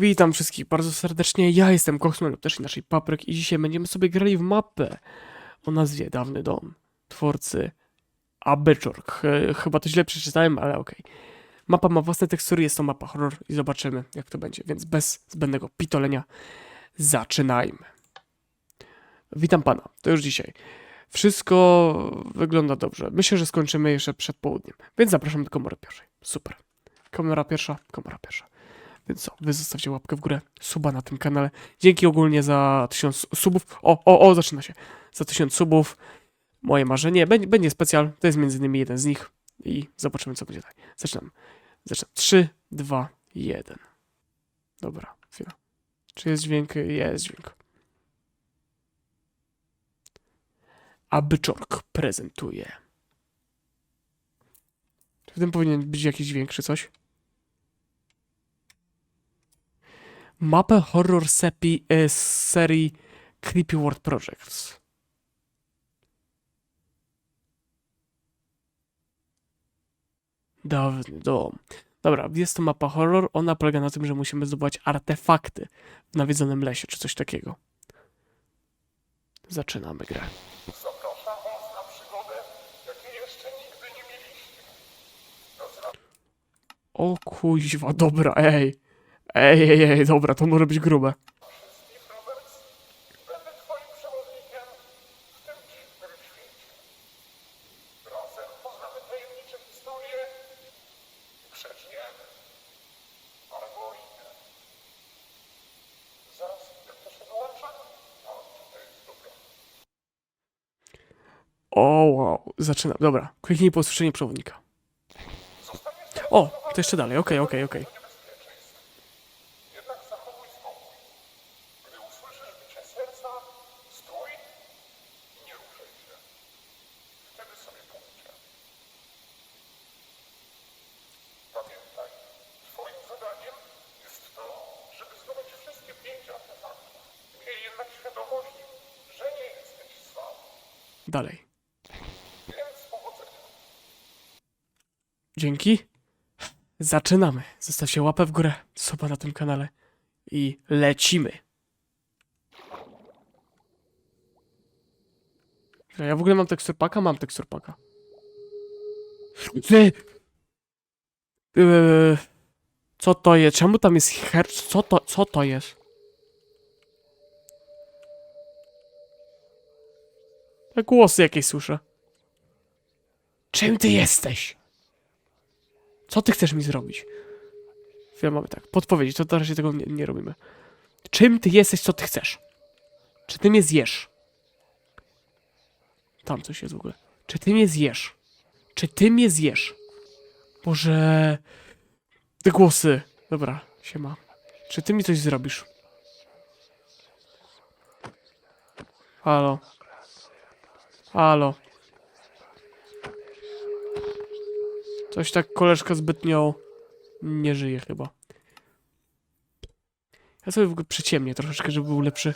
Witam wszystkich bardzo serdecznie, ja jestem Koksman lub też inaczej Papryk i dzisiaj będziemy sobie grali w mapę o nazwie Dawny Dom, twórcy Abyczork. Ch- Chyba to źle przeczytałem, ale okej. Mapa ma własne tekstury, jest to mapa horror i zobaczymy jak to będzie, więc bez zbędnego pitolenia zaczynajmy. Witam pana, to już dzisiaj. Wszystko wygląda dobrze. Myślę, że skończymy jeszcze przed południem, więc zapraszam do komory pierwszej. Super. Komora pierwsza, komora pierwsza. Więc co, wy zostawcie łapkę w górę, suba na tym kanale. Dzięki ogólnie za tysiąc subów. O, o, o, zaczyna się. Za tysiąc subów. Moje marzenie. Będzie, będzie specjal. To jest między innymi jeden z nich. I zobaczymy, co będzie dalej. Zaczynam. Zaczynam. 3, 2, 1. Dobra, chwila. Czy jest dźwięk? Jest dźwięk. Abyczork prezentuje. Czy w tym powinien być jakiś dźwięk czy coś? Mapę horror sepi, e, z serii Creepy World Projects. Dawny dom. Dobra, jest to mapa horror. Ona polega na tym, że musimy zdobywać artefakty w nawiedzonym lesie, czy coś takiego. Zaczynamy grę. Zapraszam Was na przygodę, jakiej jeszcze nigdy nie mieliście. O kuźwa, dobra, ej. Ej, ej, ej, dobra, to może być grube. O, wow, zaczynam. Dobra, kliknij po usłyszeniu przewodnika. O, to jeszcze dalej, okej, okej, okej. niebezpieczeństw. Jednak zachowuj spokój. Gdy usłyszysz bicie serca, stój i nie ruszaj się. Wtedy sobie pójdzie. Pamiętaj, twoim zadaniem jest to, żeby zdobyć wszystkie pięć artefaktów. Miej jednak świadomość, że nie jesteś sam. Dalej. Więc powodzenia. Dzięki. Zaczynamy. Zostawcie łapę w górę, suba na tym kanale i lecimy. Ja w ogóle mam teksturpaka? Mam teksturpaka. Ty! Yy, co to jest? Czemu tam jest herc? Co to, co to jest? Te głosy jakieś słyszę. Czym ty jesteś? Co ty chcesz mi zrobić? Ja mamy tak, podpowiedzi, to na razie tego nie, nie robimy. Czym ty jesteś, co ty chcesz? Czy ty mnie zjesz? Tam coś jest w ogóle. Czy ty mnie zjesz? Czy ty mnie zjesz? Boże... Te głosy. Dobra, siema. Czy ty mi coś zrobisz? Halo. Halo. Coś tak koleżka zbytnio nie żyje chyba. Ja sobie w ogóle przyciemnię troszeczkę, żeby był lepszy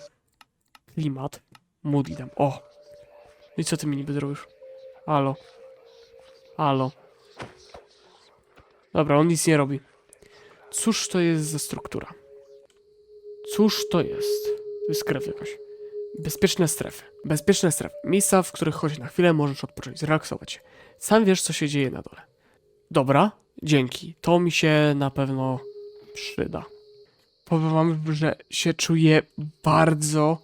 klimat. Moody dam. O! No I co ty mi niby zrobisz? Halo. Halo. Dobra, on nic nie robi. Cóż to jest za struktura? Cóż to jest? To jest krew jakaś. Bezpieczne strefy. Bezpieczne strefy. Miejsca, w których choć na chwilę możesz odpocząć, zrelaksować się. Sam wiesz, co się dzieje na dole. Dobra, dzięki. To mi się na pewno przyda. Powiem wam, że się czuję bardzo,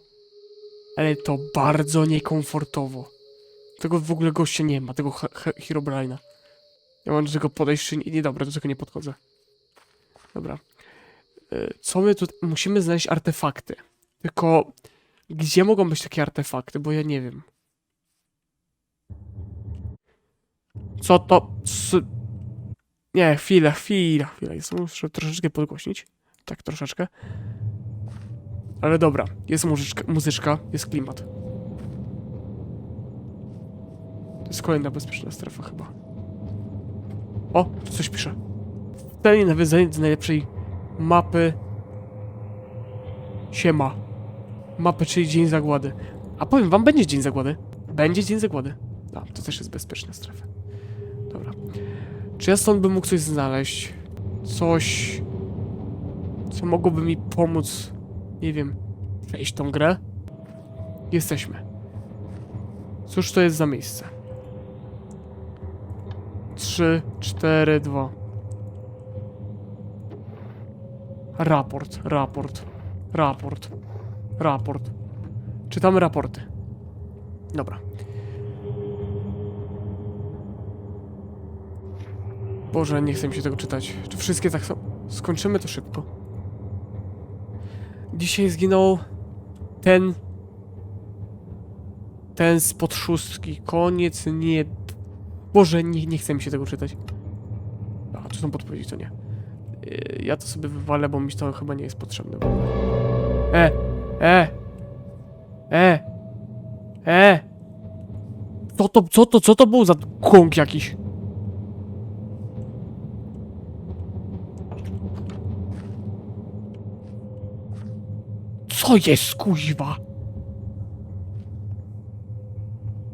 ale to bardzo niekomfortowo. Tego w ogóle gościa nie ma, tego He- He- Herobrine'a. Ja mam do tego podejść, nie, nie dobra, do tego nie podchodzę. Dobra. Y, Co my tu... Musimy znaleźć artefakty. Tylko... Gdzie mogą być takie artefakty? Bo ja nie wiem. Co to... Nie, chwila, chwila, chwila. Jest, muszę troszeczkę podgłośnić. Tak, troszeczkę. Ale dobra, jest muzyczka, muzyczka jest klimat. To jest kolejna bezpieczna strefa chyba. O, tu coś pisze. Wstanie nawiązanie do najlepszej mapy Siema. Mapy, czyli Dzień Zagłady. A powiem wam, będzie Dzień Zagłady. Będzie Dzień Zagłady. A, to też jest bezpieczna strefa. Czy ja stąd bym mógł coś znaleźć? Coś... co mogłoby mi pomóc, nie wiem, przejść tą grę? Jesteśmy. Cóż to jest za miejsce? 3, 4, 2. Raport, raport, raport, raport. Czytamy raporty. Dobra. Boże, nie chcę mi się tego czytać. Czy wszystkie tak są? Skończymy to szybko. Dzisiaj zginął ten. Ten spod szóstki. Koniec, nie. Boże, nie, nie chce mi się tego czytać. A, tu są podpowiedzi, to nie. Yy, Ja to sobie wywalę, bo mi to chyba nie jest potrzebne. E! E! E! E! Co to, co to, co to był za kąk jakiś? Co jest, kuźwa?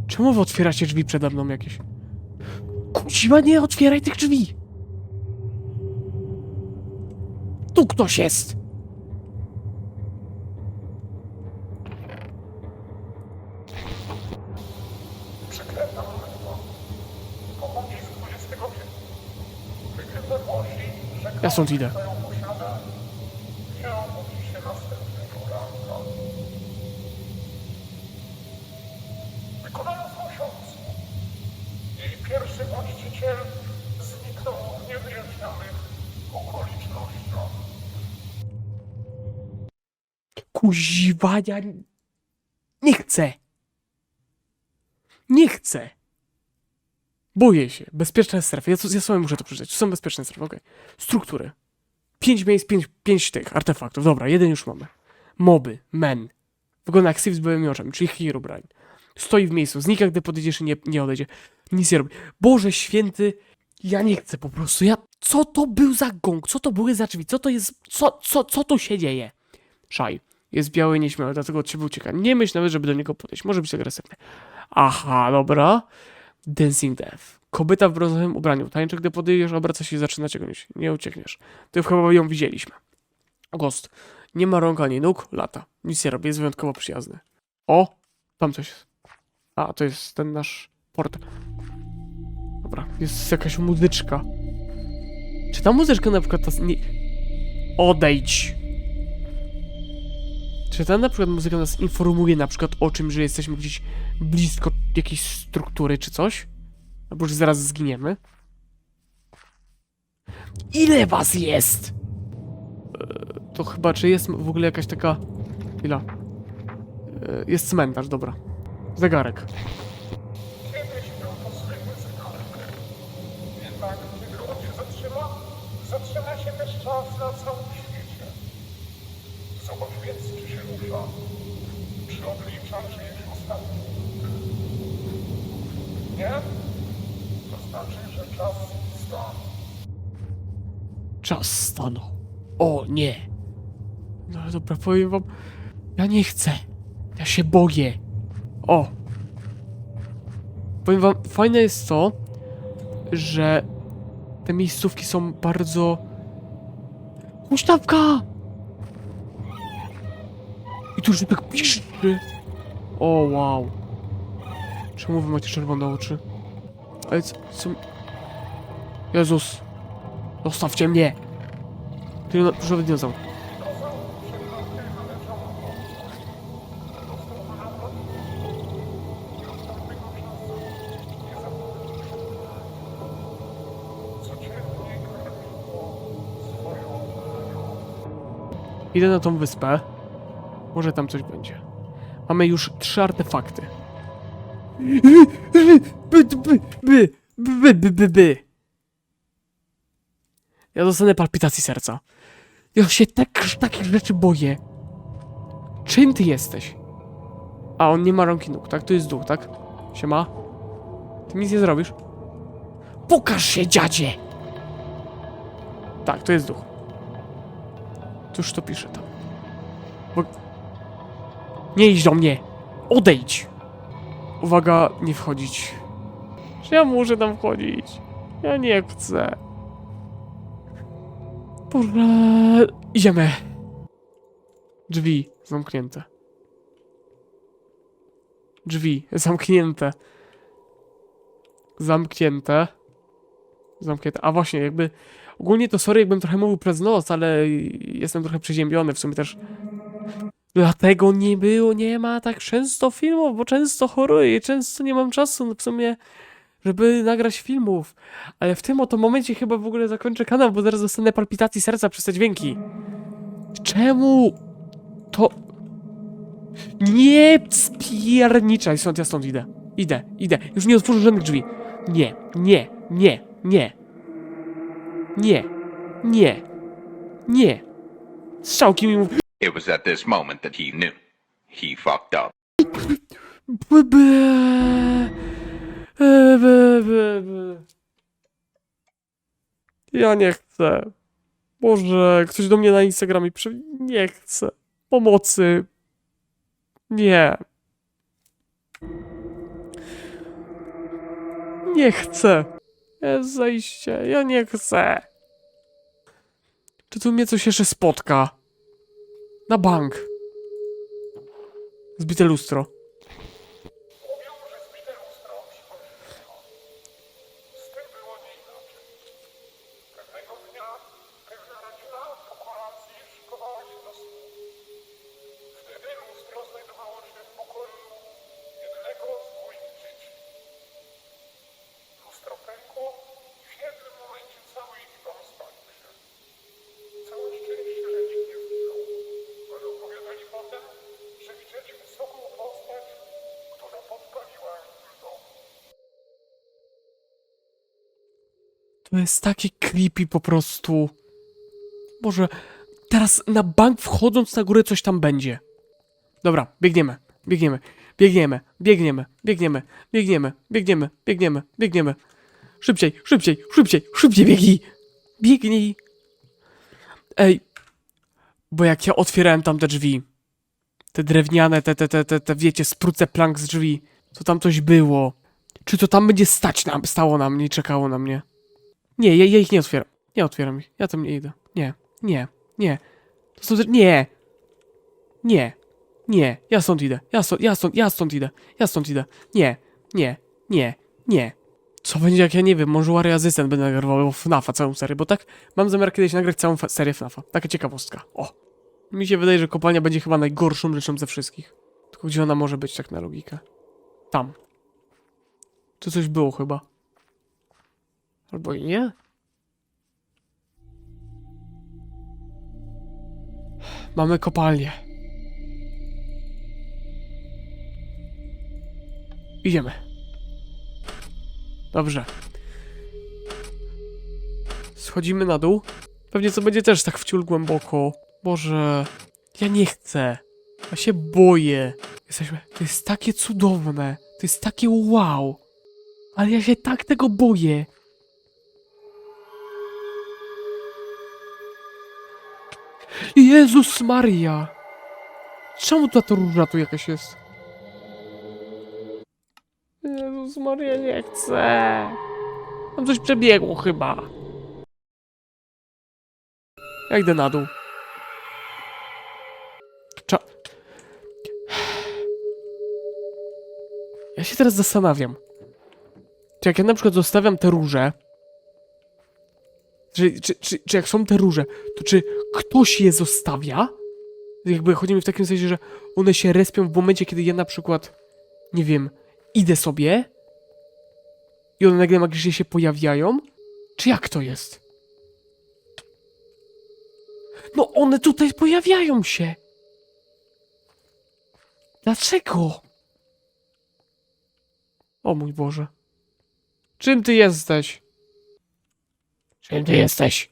Czemu wy otwieracie drzwi przede mną jakieś? Kuźwa, nie otwieraj tych drzwi! Tu ktoś jest! Ja stąd idę. Kuźwa, ja... Nie chcę! Nie chcę! Boję się. Bezpieczne strefy. Ja, ja sobie muszę to przeczytać. Są bezpieczne strefy, okej. Struktury. Pięć miejsc, pięć, pięć tych artefaktów. Dobra, jeden już mamy. Moby, men. Wygląda jak Steve z byłymi oczami, czyli Herobrine. Stoi w miejscu, znika, gdy podejdziesz i nie, nie odejdzie. Nic nie robi. Boże święty, ja nie chcę po prostu. Ja... Co to był za gong? Co to były za drzwi? Co to jest... Co, co, co tu się dzieje? Szaj. Jest biały i nieśmiały, dlatego od ciebie ucieka. Nie myśl nawet, żeby do niego podejść. Może być agresywny. Aha, dobra. Dancing Death. Kobieta w brązowym ubraniu. Tańczy, gdy podejdziesz, obraca się i zaczyna cię gonić. Nie uciekniesz. To chyba ją widzieliśmy. Ghost. Nie ma rąk ani nóg, lata. Nic nie robi, jest wyjątkowo przyjazny. O! Tam coś jest. A, to jest ten nasz portal. Dobra, jest jakaś muzyczka. Czy ta muzyczka na przykład... Tas... Nie... Odejdź! Czy ta na przykład muzyka nas informuje na przykład o czym, że jesteśmy gdzieś blisko jakiejś struktury czy coś? Albo że zaraz zginiemy? Ile was jest? E, To chyba, czy jest w ogóle jakaś taka... Chwila. E, Jest cmentarz, dobra. Zegarek. Kiedyś był to zwykły zegarek. Jednak kiedy on się zatrzyma, zatrzyma się też czas na całym świecie. Zobacz więc, czy się rusza. Czy odlicza czyjeś ostatni punkt. To znaczy, że czas stanął. Czas stanął. O nie. No dobra, powiem wam. Ja nie chcę. Ja się boję. O. Powiem wam, fajne jest to, że te miejscówki są bardzo... Huśtawka! I tu już tak piszczy. O wow. Czemu wy macie czerwone oczy? Ale co... co... Jezus. Zostawcie mnie! Ty, proszę dinozaur. Idę na tą wyspę. Może tam coś będzie. Mamy już trzy artefakty. By, by, by, by, by, by, by. Ja dostanę palpitacji serca. Ja się tak, takich rzeczy boję. Czym ty jesteś? A, on nie ma rąk i nóg, tak? To jest duch, tak? Siema. Ty nic nie zrobisz? Pokaż się, dziadzie! Tak, to jest duch. Cóż to pisze tam? Bo... Nie idź do mnie! Odejdź! Uwaga, nie wchodzić. Czy ja muszę tam wchodzić? Ja nie chcę. Boże, idziemy. Drzwi zamknięte. Drzwi zamknięte. Zamknięte. Zamknięte. A właśnie, jakby. Ogólnie to sorry, jakbym trochę mówił przez noc, ale jestem trochę przeziębiony w sumie też. Dlatego nie było, nie ma tak często filmów, bo często choruję, często nie mam czasu w sumie, żeby nagrać filmów. Ale w tym oto momencie chyba w ogóle zakończę kanał, bo zaraz dostanę palpitacji serca przez te dźwięki. Czemu to... Nie spierniczaj, stąd ja stąd idę. Idę, idę. Już nie otworzę żadnych drzwi. Nie, nie, nie, nie. Nie, nie, nie. Strzałki mi mówią. It was at this moment that he knew. He fucked up. Ja nie chcę. Boże, ktoś do mnie na Instagramie pisze. Nie chcę. Pomocy. Nie. Nie chcę. Zejście. Ja nie chcę. Czy tu mnie coś jeszcze spotka? Na bank. Zbite lustro. To jest takie creepy po prostu. Boże, teraz na bank wchodząc na górę coś tam będzie. Dobra, biegniemy, biegniemy, biegniemy, biegniemy, biegniemy, biegniemy, biegniemy, biegniemy, biegniemy. Szybciej, szybciej, szybciej, szybciej biegnij! Biegnij! Ej, bo jak ja otwierałem tam te drzwi, te drewniane, te, te, te, te, te wiecie, spruce plank z drzwi, to tam coś było. Czy to tam będzie stać nam, stało na mnie czekało na mnie? Nie, ja, ja ich nie otwieram. Nie otwieram ich. Ja tam nie idę. Nie, nie, nie. To są... te- Nie! Nie, nie. Ja stąd idę. Ja stąd, ja stąd, ja stąd idę. Ja stąd idę. Nie, nie, nie, nie. Co będzie jak ja nie wiem, może Wary Asystent będę nagrywał FNAFa całą serię, bo tak mam zamiar kiedyś nagrać całą serię FNAFa. Taka ciekawostka. O! Mi się wydaje, że kopalnia będzie chyba najgorszą rzeczą ze wszystkich. Tylko gdzie ona może być tak na logikę? Tam. Tu coś było chyba. Albo i nie? Mamy kopalnię. Idziemy. Dobrze. Schodzimy na dół. Pewnie co będzie też tak wciul głęboko. Boże, ja nie chcę. Ja się boję. Jesteśmy. To jest takie cudowne. To jest takie wow. Ale ja się tak tego boję. Jezus Maria! Czemu ta róża tu jakaś jest? Jezus Maria, nie chcę. Tam coś przebiegło chyba. Ja idę na dół. Cza... Ja się teraz zastanawiam. Czy jak ja na przykład zostawiam te róże, czy, czy, czy, czy jak są te róże, to czy ktoś je zostawia? Jakby chodzi mi w takim sensie, że one się respią w momencie, kiedy ja na przykład, nie wiem, idę sobie i one nagle magicznie się pojawiają? Czy jak to jest? No one tutaj pojawiają się! Dlaczego? O mój Boże. Czym ty jesteś? Czym ty jesteś?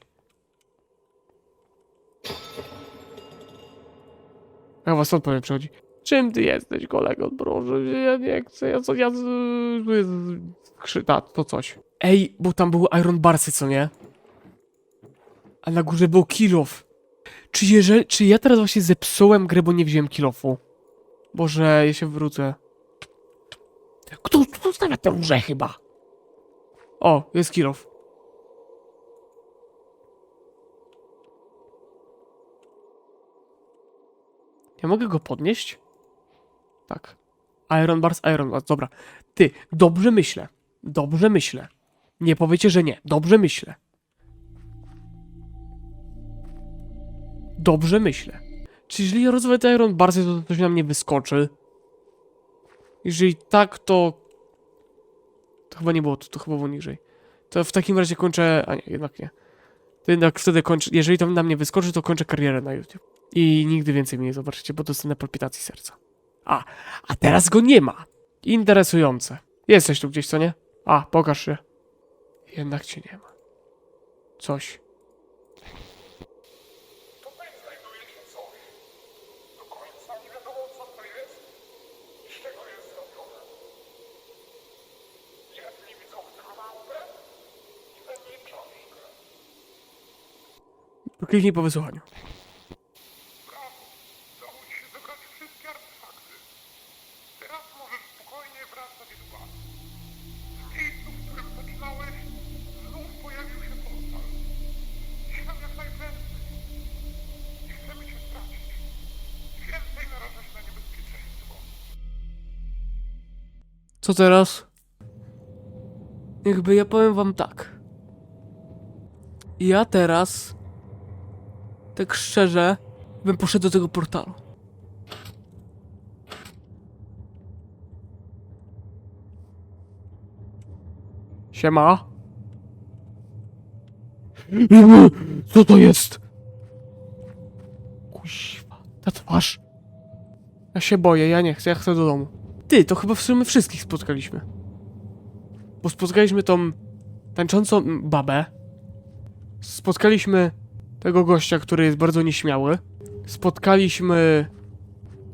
A was odpowiem przychodzi. Czym ty jesteś, kolego? Proszę, ja nie chcę, ja co, ja... Krzyta, to coś. Ej, bo tam były Iron Barsy, co nie? A na górze był kilof. Czy jeżeli, czy ja teraz właśnie zepsułem grę, bo nie wziąłem kilofu? Boże, ja się wrócę. Kto tu stawia te róże chyba? O, jest kilof. Ja mogę go podnieść? Tak. Iron Bars, Iron Bars, dobra. Ty, dobrze myślę. Dobrze myślę. Nie powiecie, że nie. Dobrze myślę. Dobrze myślę. Czy jeżeli rozwalę te Iron Barsy, to coś na mnie wyskoczy? Jeżeli tak, to... To chyba nie było tu, to chyba było niżej. To w takim razie kończę... A nie, jednak nie. To jednak wtedy kończę... Jeżeli to na mnie wyskoczy, to kończę karierę na YouTube. I nigdy więcej mnie nie zobaczycie, bo dostanę palpitacji serca. A, a teraz go nie ma. Interesujące. Jesteś tu gdzieś, co nie? A, pokaż się. Jednak cię nie ma. Coś. Tutaj znajduje się Co teraz? Jakby ja powiem wam tak. Ja teraz, tak szczerze, bym poszedł do tego portalu. Siema. Co to jest? Kuźwa, ta twarz. Ja się boję, ja nie chcę, ja chcę do domu. Ty, to chyba w sumie wszystkich spotkaliśmy. Bo spotkaliśmy tą tańczącą babę. Spotkaliśmy tego gościa, który jest bardzo nieśmiały. Spotkaliśmy...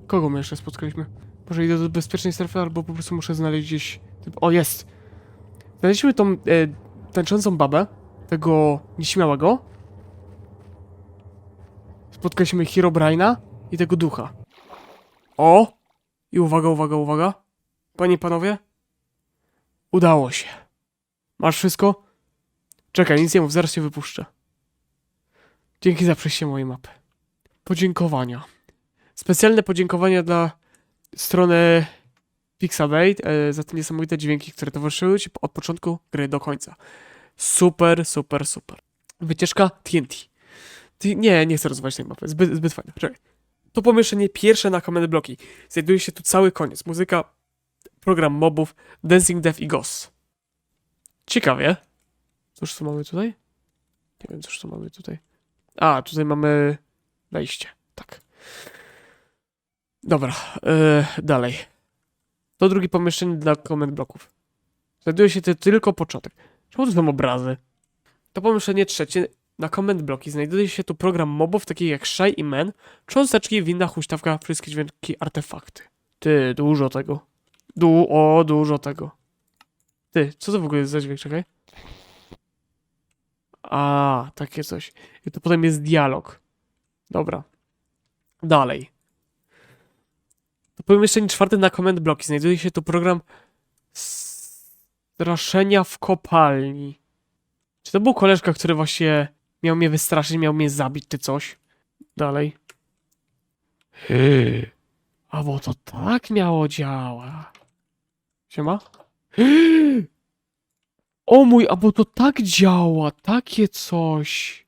Kogo my jeszcze spotkaliśmy? Może idę do bezpiecznej strefy, albo po prostu muszę znaleźć gdzieś... O, jest! Znaleźliśmy tą e, tańczącą babę, tego nieśmiałego. Spotkaliśmy Herobrine'a i tego ducha. O! I uwaga, uwaga, uwaga. Panie i panowie. Udało się. Masz wszystko? Czekaj, nic nie mów, zaraz się wypuszczę. Dzięki za przejście mojej mapy. Podziękowania. Specjalne podziękowania dla strony Pixabay e, za te niesamowite dźwięki, które towarzyszyły ci od początku gry do końca. Super, super, super. Wycieczka TNT. Nie, nie chcę rozwijać tej mapy. Zbyt, zbyt fajne. Czekaj. To pomieszczenie pierwsze na command bloki. Znajduje się tu cały koniec. Muzyka, program mobów, Dancing Death i Ghost. Ciekawie. Cóż tu mamy tutaj? Nie wiem, cóż tu mamy tutaj. A, tutaj mamy wejście. Tak. Dobra, yy, dalej. To drugie pomieszczenie dla command bloków. Znajduje się tu tylko początek. Czemu to są obrazy? To pomieszczenie trzecie na command bloki. Znajduje się tu program mobów takich jak Shy i Men, cząsteczki, winna, huśtawka, wszystkie dźwięki, artefakty. Ty, dużo tego. Du o, dużo tego. Ty, co to w ogóle jest za dźwięk? Czekaj. A, takie coś. I to potem jest dialog. Dobra. Dalej. To pomieszczenie czwarte na command bloki. Znajduje się tu program straszenia w kopalni. Czy to był koleżka, który właśnie miał mnie wystraszyć, miał mnie zabić, czy coś? Dalej. Hy. A bo to tak miało działa. Siema? Hy. O mój, a bo to tak działa, takie coś.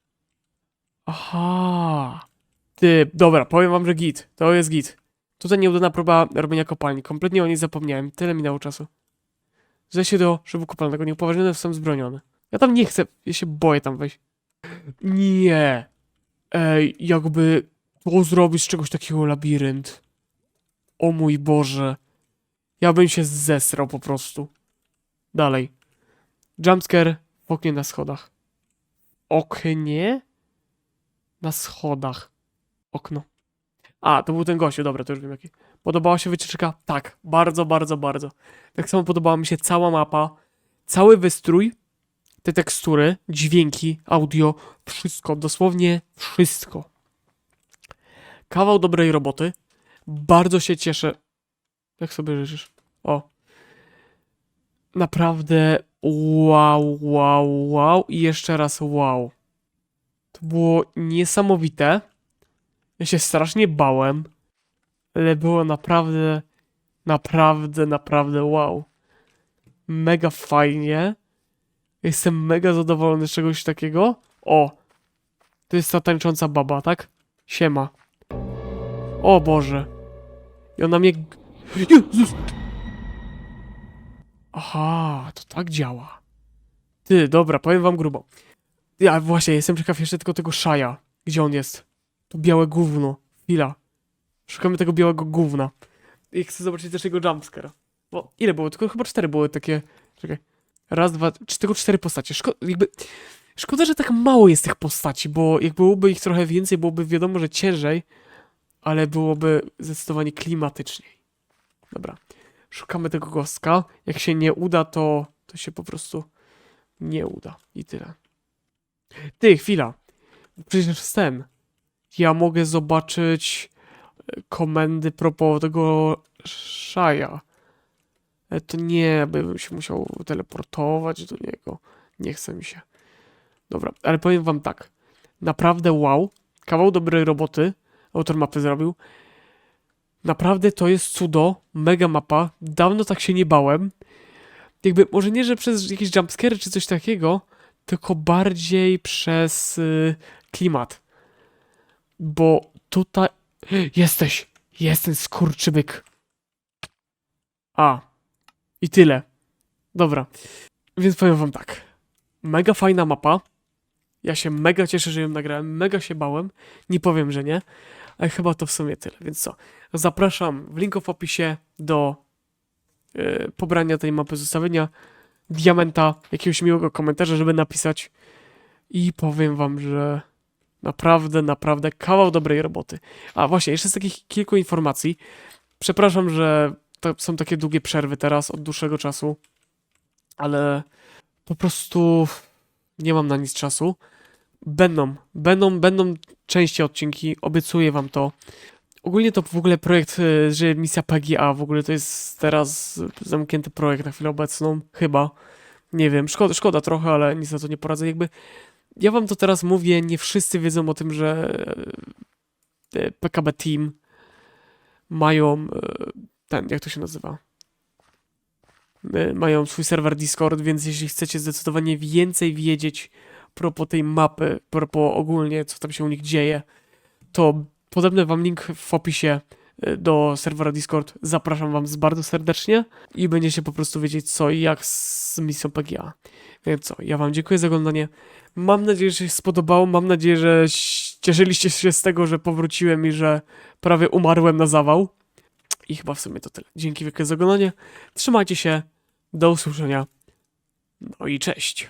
Aha. Ty, dobra, powiem wam, że git. To jest git. Tutaj nieudana próba robienia kopalni. Kompletnie o niej zapomniałem. Tyle minęło czasu. Zejść się do szybu kopalnego. Nieupoważniony jestem zbroniony. Ja tam nie chcę. Ja się boję tam wejść. Nie. Ej, jakby to zrobić z czegoś takiego labirynt. O mój Boże. Ja bym się zesrał po prostu. Dalej. Jumpscare w oknie na schodach. Oknie? Na schodach. Okno. A, to był ten gościu, dobra, to już wiem jaki. Podobała się wycieczka? Tak, bardzo, bardzo, bardzo. Tak samo podobała mi się cała mapa, cały wystrój, te tekstury, dźwięki, audio, wszystko, dosłownie wszystko. Kawał dobrej roboty. Bardzo się cieszę. Jak sobie życzysz? O. Naprawdę wow, wow, wow i jeszcze raz wow. To było niesamowite. Ja się strasznie bałem. ale było naprawdę, naprawdę, naprawdę wow. Mega fajnie. Jestem mega zadowolony z czegoś takiego. O! To jest ta tańcząca baba, tak? Siema. O Boże. I ona mnie... Jezus! Aha, to tak działa. Ty, dobra, powiem wam grubo. Ja właśnie, jestem ciekaw jeszcze tylko tego Szaja. Gdzie on jest? To białe gówno. Chwila. Szukamy tego białego gówna. I chcę zobaczyć też jego jumpscare. Bo ile było? Tylko chyba cztery były takie... Czekaj. Raz, dwa, czy tylko cztery postacie. Szko jakby... Szkoda, że tak mało jest tych postaci, bo jak byłoby ich trochę więcej, byłoby wiadomo, że ciężej, ale byłoby zdecydowanie klimatyczniej. Dobra. Szukamy tego gostka. Jak się nie uda, to, to się po prostu nie uda. I tyle. Ty, chwila. Przecież ten. Ja mogę zobaczyć e, komendy propos tego Szaja. To nie, bym się musiał teleportować do niego. Nie chce mi się. Dobra, ale powiem wam tak. Naprawdę wow. Kawał dobrej roboty. Autor mapy zrobił. Naprawdę to jest cudo. Mega mapa. Dawno tak się nie bałem. Jakby, może nie, że przez jakieś jumpscare czy coś takiego, tylko bardziej przez y, klimat. Bo tutaj... Jesteś! Jestem skurczybyk. A. I tyle. Dobra. Więc powiem wam tak. Mega fajna mapa. Ja się mega cieszę, że ją nagrałem. Mega się bałem. Nie powiem, że nie. Ale chyba to w sumie tyle. Więc co? Zapraszam w linku w opisie do yy, pobrania tej mapy, zostawienia diamenta, jakiegoś miłego komentarza, żeby napisać. I powiem wam, że naprawdę, naprawdę kawał dobrej roboty. A właśnie, jeszcze z takich kilku informacji. Przepraszam, że to są takie długie przerwy teraz od dłuższego czasu, ale po prostu nie mam na nic czasu. Będą, będą, będą częściej odcinki, obiecuję wam to. Ogólnie to w ogóle projekt, y, że misja PGA w ogóle to jest teraz zamknięty projekt na chwilę obecną, chyba. Nie wiem, szkoda, szkoda trochę, ale nic na to nie poradzę. Jakby ja wam to teraz mówię, nie wszyscy wiedzą o tym, że e, PKB Team mają e, ten, jak to się nazywa? Mają swój serwer Discord, więc jeśli chcecie zdecydowanie więcej wiedzieć propos tej mapy, propos ogólnie, co tam się u nich dzieje, to podepnę wam link w opisie e, do serwera Discord. Zapraszam wam bardzo serdecznie i będziecie po prostu wiedzieć co i jak z misją PGA. Więc co, ja wam dziękuję za oglądanie. Mam nadzieję, że się spodobało. Mam nadzieję, że cieszyliście się z tego, że powróciłem i że prawie umarłem na zawał. I chyba w sumie to tyle. Dzięki wielkie za oglądanie. Trzymajcie się. Do usłyszenia. No i cześć.